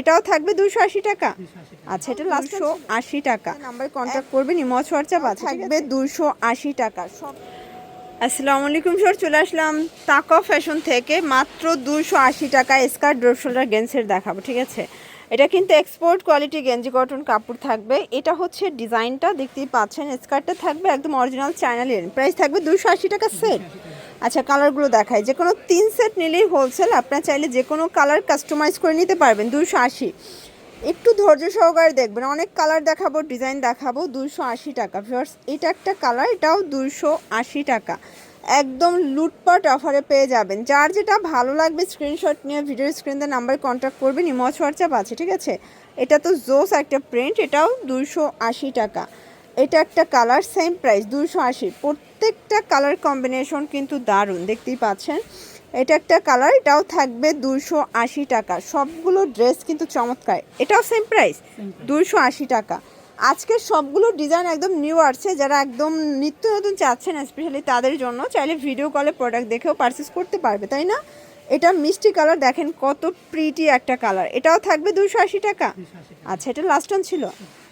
এটাও থাকবে দুশো আশি টাকা। আচ্ছা এটা লাস্টশো আশি টাকা। নাম্বার কন্ট্যাক্ট করবেন ইমজ হোয়াটসঅ্যাপ থাকবে দুশো আশি টাকা। সব আসসালামু আলাইকুম স্যার চলে আসলাম তাকা ফ্যাশন থেকে। মাত্র দুশো আশি টাকা স্কার্ট ড্রপ শোল্ডার গেন্সের দেখাবো ঠিক আছে? এটা কিন্তু এক্সপোর্ট কোয়ালিটি গেঞ্জি কটন কাপড় থাকবে। এটা হচ্ছে ডিজাইনটা দেখতেই পাচ্ছেন স্কার্টটা থাকবে একদম অরিজিনাল চায়না লিন প্রাইস থাকবে দুশো আশি টাকা সেট আচ্ছা কালারগুলো দেখায় যে কোনো তিন সেট নিলেই হোলসেল আপনার চাইলে যে কোনো কালার কাস্টমাইজ করে নিতে পারবেন দুশো আশি। একটু ধৈর্য সহকারে দেখবেন, অনেক কালার দেখাবো ডিজাইন দেখাবো দুশো আশি টাকা। ভিউয়ার্স এটা একটা কালার এটাও দুশো আশি টাকা। একদম লুটপাট অফারে পেয়ে যাবেন। যার যেটা ভালো লাগবে স্ক্রিনশট নিয়ে ভিডিও স্ক্রিনে নাম্বার কন্ট্যাক্ট করবেন ইমজ হোয়াটসঅ্যাপ আছে, ঠিক আছে? এটা তো জোস একটা প্রিন্ট এটাও দুশো আশি টাকা। এটা একটা কালার সেম প্রাইস দুশো আশি। প্রত্যেকটা কালার কম্বিনেশন কিন্তু দারুণ দেখতেই পাচ্ছেন। এটা একটা কালার এটাও থাকবে দুশো আশি টাকা। সবগুলো ড্রেস কিন্তু চমৎকার এটাও সেম প্রাইস দুশো আশি টাকা। আজকের সবগুলো ডিজাইন একদম নিউ আসছে যারা একদম নিত্য নতুন চাচ্ছেন স্পেশালি তাদের জন্য চাইলে ভিডিও কলে প্রোডাক্ট দেখেও পারচেস করতে পারবে তাই না? এটা মিষ্টি কালার দেখেন কত প্রিটি একটা কালার এটাও থাকবে দুশো আশি টাকা। আচ্ছা এটা লাস্ট অন ছিল?